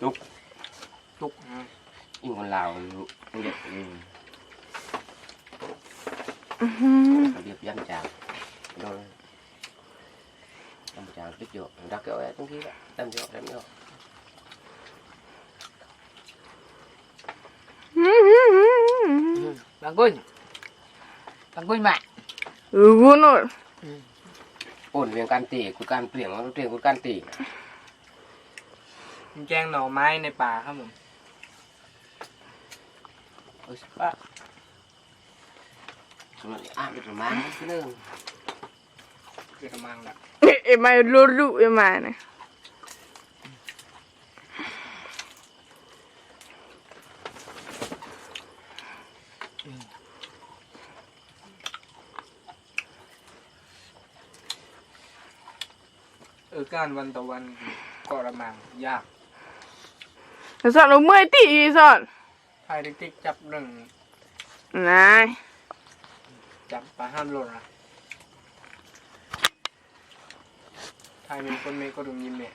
Chúc Chúc Nhưng ừ. còn Lào Không được Không được dân chào Đâu rồi Tâm chào biết được Ra kiểu ấy cũng khí đó Tâm chào ra được Bagus. Bagus mak. Ừ, ngon rồi. Ừ, ừ. Ổn viên can tỉ, của can tuyển, của tuyển, của can tỉ. แกงหน่อไม้ในป่าครับผมโอ้ยป้าสมัยอ่ะเดือดร้อนนนึงเดือดร้อนละเอ็มไรู้รู้เอ็มไอนะเออการวันต่อวันก็ระมัง ยากสอดเราเมื่อยตีอีสอดถ่ายติ๊กจับหนึ่งนายจับปลาห้ามหล่นนะถ่ายมีคนเมย์ก็ดูยิ้มเมย์